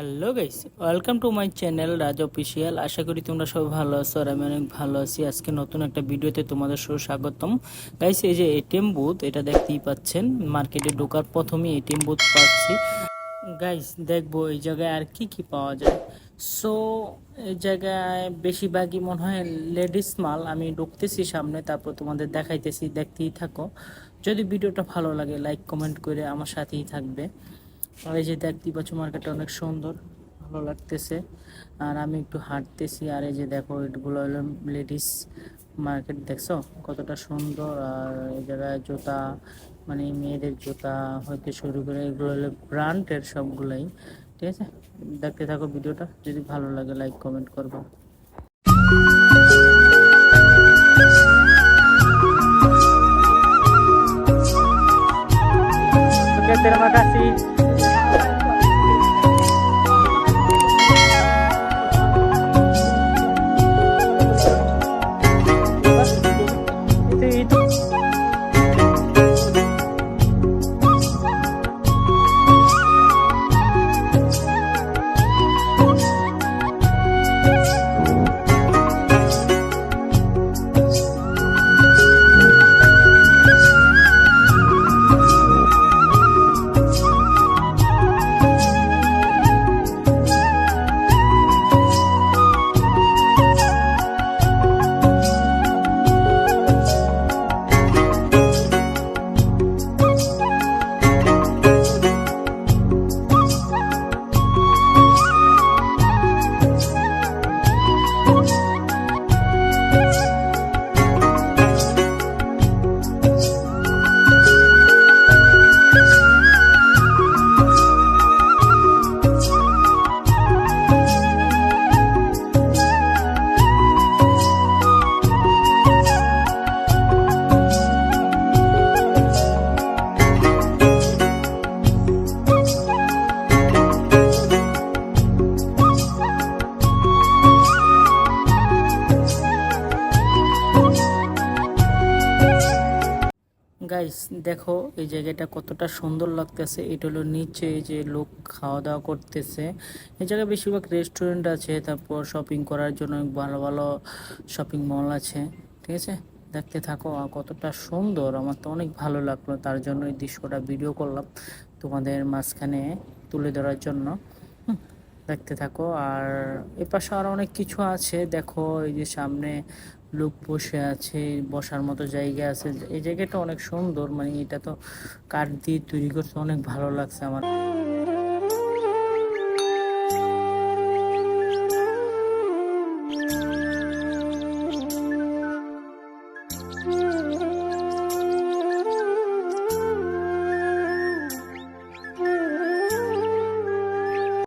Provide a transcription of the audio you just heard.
Hello guys welcome to my channel Raj official আশা করি তোমরা সবাই ভালো আছো আর আমি অনেক ভালো আছি। আজকে নতুন একটা ভিডিওতে তোমাদের সুস্বাগতম। গাইস এই যে এটিএম বুথ এটা দেখতেই পাচ্ছেন। মার্কেটে ঢোকার প্রথমেই এটিএম বুথ পাচ্ছি। গাইস দেখব এই জায়গায় আর কি কি পাওয়া যায়। সো এই জায়গায় বেশিরভাগই মনে হয় লেডিস মাল। আমি ঢুকতেছি সামনে, তারপর তোমাদের দেখাইতেছি। দেখতেই থাকো। যদি ভিডিওটা ভালো লাগে লাইক কমেন্ট করে আমার সাথেই থাকবে। আর এই যে দেখতেই পাচ্ছ মার্কেটটা অনেক সুন্দর, ভালো লাগতেছে। আর আমি একটু হাঁটতেছি, আর এই যে দেখো, এগুলো হলো লেডিস মার্কেট দেখছ? কতটা সুন্দর। আর এই জায়গায় জুতা মানে মেয়েদের জুতা হইতে শুরু করে এগুলো হলো ব্র্যান্ডের সবগুলাই, ঠিক আছে? দেখতে থাকো ভিডিওটা, যদি ভালো লাগে লাইক কমেন্ট করব। Terima kasih. গাইস দেখো এই জায়গাটা কতটা সুন্দর লাগতেছে। এটা হলো নিচে যে লোক খাওয়া দাওয়া করতেছে। এই জায়গায় বেশিরভাগ রেস্টুরেন্ট আছে তারপর শপিং করার জন্য ভালো ভালো শপিং মল আছে। ঠিক আছে? দেখতে থাকো কতটা সুন্দর। আমার তো অনেক ভালো লাগল তার জন্য এই দৃশ্যটা ভিডিও করলাম তোমাদের মাঝখানে তুলে ধরার জন্য। হুম, দেখতে থাকো। আর এ পাশে আরও অনেক কিছু আছে। দেখো, এই যে সামনে লোক বসে আছে, বসার মতো জায়গা আছে। এই জায়গাটা অনেক সুন্দর। মানে এটা তো কাঠ দিয়ে তৈরি করতে অনেক ভালো লাগছে আমার।